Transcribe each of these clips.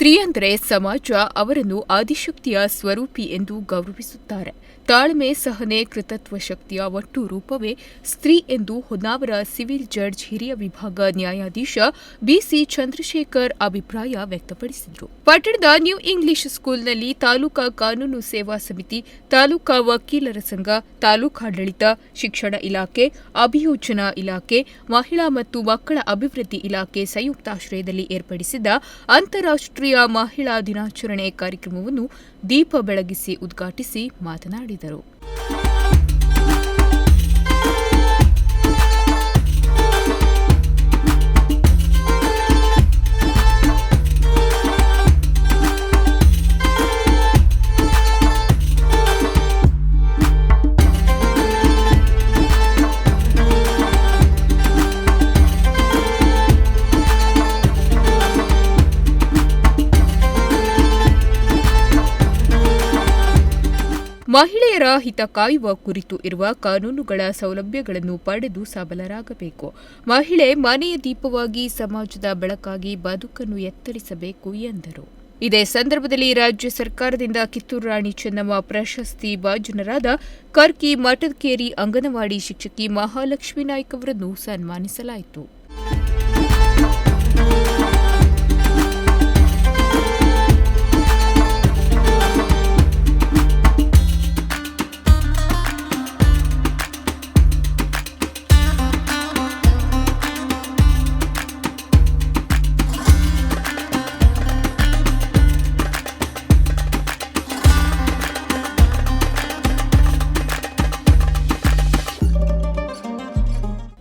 ಸ್ತ್ರೀ ಅಂದರೆ ಸಮಾಜ ಅವರನ್ನು ಆದಿಶಕ್ತಿಯ ಸ್ವರೂಪಿ ಎಂದು ಗೌರವಿಸುತ್ತಾರೆ. ತಾಳ್ಮೆ, ಸಹನೆ, ಕೃತತ್ವ ಶಕ್ತಿಯ ಒಟ್ಟು ರೂಪವೇ ಸ್ತ್ರೀ ಎಂದು ಹೊನ್ನಾವರ ಸಿವಿಲ್ ಜಡ್ಜ್ ಹಿರಿಯ ವಿಭಾಗ ನ್ಯಾಯಾಧೀಶ ಬಿಸಿ ಚಂದ್ರಶೇಖರ್ ಅಭಿಪ್ರಾಯ ವ್ಯಕ್ತಪಡಿಸಿದರು. ಪಟ್ಟಣದ ನ್ಯೂ ಇಂಗ್ಲಿಷ್ ಸ್ಕೂಲ್ನಲ್ಲಿ ತಾಲೂಕಾ ಕಾನೂನು ಸೇವಾ ಸಮಿತಿ, ತಾಲೂಕಾ ವಕೀಲರ ಸಂಘ ತಾಲೂಕಾಡಳಿತ ಶಿಕ್ಷಣ ಇಲಾಖೆ, ಅಭಿಯೋಜನಾ ಇಲಾಖೆ, ಮಹಿಳಾ ಮತ್ತು ಮಕ್ಕಳ ಅಭಿವೃದ್ಧಿ ಇಲಾಖೆ ಸಂಯುಕ್ತಾಶ್ರಯದಲ್ಲಿ ಏರ್ಪಡಿಸಿದ್ದ ಅಂತಾರಾಷ್ಟ್ರೀಯ ಮಹಿಳಾ ದಿನಾಚರಣೆ ಕಾರ್ಯಕ್ರಮವನ್ನು ದೀಪ ಬೆಳಗಿಸಿ ಉದ್ಘಾಟಿಸಿ ಮಾತನಾಡಿದರು. ಮಹಿಳೆಯರ ಹಿತ ಕಾಯುವ ಕುರಿತು ಇರುವ ಕಾನೂನುಗಳ ಸೌಲಭ್ಯಗಳನ್ನು ಪಡೆದು ಸಬಲರಾಗಬೇಕು. ಮಹಿಳೆ ಮನೆಯ ದೀಪವಾಗಿ ಸಮಾಜದ ಬೆಳಕಾಗಿ ಬದುಕನ್ನು ಎತ್ತರಿಸಬೇಕು ಎಂದರು. ಇದೇ ಸಂದರ್ಭದಲ್ಲಿ ರಾಜ್ಯ ಸರ್ಕಾರದಿಂದ ಕಿತ್ತೂರು ರಾಣಿ ಚೆನ್ನಮ್ಮ ಪ್ರಶಸ್ತಿ ಭಾಜನರಾದ ಕರ್ಕಿ ಮಠದಕೇರಿ ಅಂಗನವಾಡಿ ಶಿಕ್ಷಕಿ ಮಹಾಲಕ್ಷ್ಮೀ ನಾಯ್ಕ್ ಅವರನ್ನು ಸನ್ಮಾನಿಸಲಾಯಿತು.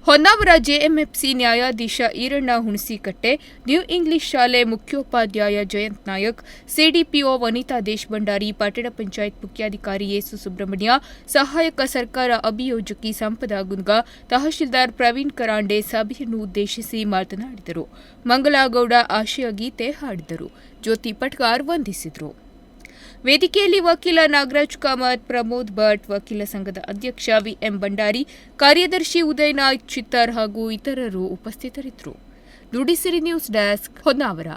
ಹೊನ್ನಾವರ ಜೆಎಂಎಫ್ಸಿ ನ್ಯಾಯಾಧೀಶ ಈರಣ್ಣ ಹುಣಸಿಕಟ್ಟೆ, ನ್ಯೂ ಇಂಗ್ಲಿಷ್ ಶಾಲೆ ಮುಖ್ಯೋಪಾಧ್ಯಾಯ ಜಯಂತ್ ನಾಯಕ್ ಸಿಡಿಪಿಒ ವನಿತಾ ದೇಶಭಂಡಾರಿ, ಪಟ್ಟಣ ಪಂಚಾಯತ್ ಮುಖ್ಯಾಧಿಕಾರಿ ಯೇಸು ಸುಬ್ರಹ್ಮಣ್ಯ, ಸಹಾಯಕ ಸರ್ಕಾರ ಅಭಿಯೋಜಕಿ ಸಂಪದ ಗುನ್ಗಾ, ತಹಶೀಲ್ದಾರ್ ಪ್ರವೀಣ್ ಕರಾಂಡೆ ಸಭೆಯನ್ನು ಉದ್ದೇಶಿಸಿ ಮಾತನಾಡಿದರು. ಮಂಗಲಾಗೌಡ ಆಶಯ ಗೀತೆ ಹಾಡಿದರು. ಜ್ಯೋತಿ ಪಟ್ಕಾರ್ ವಂದಿಸಿದರು. ವೇದಿಕೆಯಲ್ಲಿ ವಕೀಲ ನಾಗರಾಜ್ ಕಾಮತ್, ಪ್ರಮೋದ್ ಭಟ್, ವಕೀಲ ಸಂಘದ ಅಧ್ಯಕ್ಷ ವಿಎಂ ಭಂಡಾರಿ, ಕಾರ್ಯದರ್ಶಿ ಉದಯ್ ನಾಯ್ಕ್ ಚಿತ್ತಾರ್ ಹಾಗೂ ಇತರರು ಉಪಸ್ಥಿತರಿದ್ದರು. Nudisiri news desk Honnavar.